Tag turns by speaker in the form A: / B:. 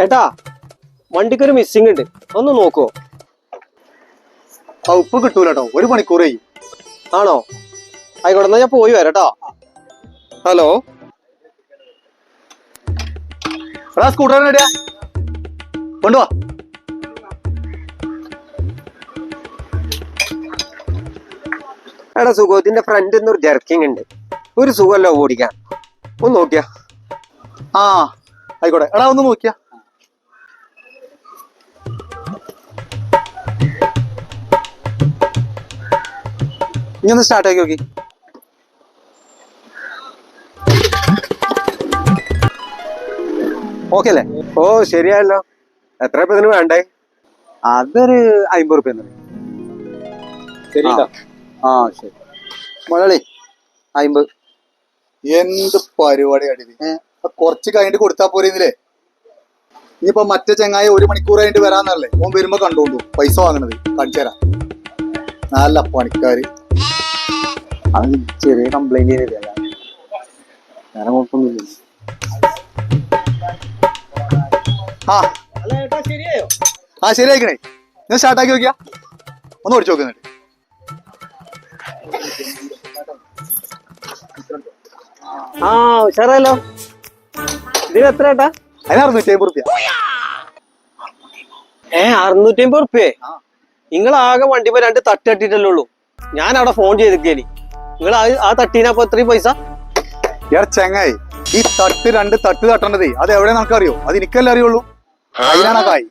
A: ഏട്ടാ വണ്ടിക്കൊരു മിസ്സിംഗ് ഉണ്ട്. ഒന്ന് നോക്കുവോ
B: ആ ഉപ്പ് കിട്ടൂല കേട്ടോ ഒരു മണിക്കൂർ ആയി
A: ആണോ? ആയിക്കോട്ടെ എന്നാ ഞാൻ പോയി വരാട്ടോ. ഹലോ?
B: എടാ സ്കൂട്ടറിന് എടിയാ കൊണ്ടുവാ.
A: എടാ സുഖത്തിന്റെ ഫ്രണ്ടിൽ നിന്ന് ഒരു ജർക്കിംഗ് ഉണ്ട്. ഒരു സുഖമല്ലോ ഓടിക്കാൻ. ഒന്ന് നോക്കിയാ.
B: ആ ആയിക്കോട്ടെ. എടാ ഒന്ന് നോക്കിയാ. ഇനി ഒന്ന് സ്റ്റാർട്ട് ആക്കി നോക്കി. ഓക്കെ അല്ലേ?
A: ഓ ശരിയായല്ലോ. എത്ര ഇപ്പൊ ഇതിന് വേണ്ടേ?
B: അതൊരു അമ്പത് റുപ്യ ആ ശരി. മുതലാളി അമ്പത് എന്ത് പരിപാടി ഏ? കുറച്ച് കഴിഞ്ഞിട്ട് കൊടുത്താ പോരെന്നില്ലേ ഇനിയിപ്പോ മറ്റേ ചെങ്ങായി ഒരു മണിക്കൂർ കഴിഞ്ഞിട്ട് വരാന്നല്ലേ? ഓൻ വരുമ്പോ കണ്ടോണ്ടു പൈസ വാങ്ങണത്. കാണിച്ചു തരാം. നല്ല പണിക്കാര്. അത് ചെറിയ കംപ്ലൈന്റ് ചെയ്തില്ല വേറെ കുഴപ്പമൊന്നുമില്ല. ആ.
A: ശരിയായോ
B: ആ ശരിയായിക്കണേ. ഞാൻ സ്റ്റാർട്ടാക്കി നോക്കിയാ. ഒന്ന് ഓടിച്ചു നോക്കുന്നുണ്ട്
A: ആ ഉഷാറല്ലോ ഇതിന് എത്ര ഏട്ടാ?
B: അതിന് അറുന്നൂറ്റി അമ്പത് റുപ്യ.
A: ഏ അറുന്നൂറ്റി അമ്പത് റുപ്യേ നിങ്ങൾ ആകെ വണ്ടിപ്പോ രണ്ട് തട്ടിട്ടിട്ടല്ലേ ഉള്ളൂ. ഞാൻ അവിടെ ഫോൺ ചെയ്തിക്കേനി നിങ്ങൾ ആ തട്ടീനപ്പൊ എത്രയും പൈസ?
B: യാർ ചെങ്ങായി. ഈ തട്ട് രണ്ട് തട്ട് തട്ടേണ്ടതേ. അത് എവിടെ നിനക്കറിയോ? അറിയോ അത് എനിക്കല്ലേ അറിയുള്ളൂ. അതിനാണ് കായ്.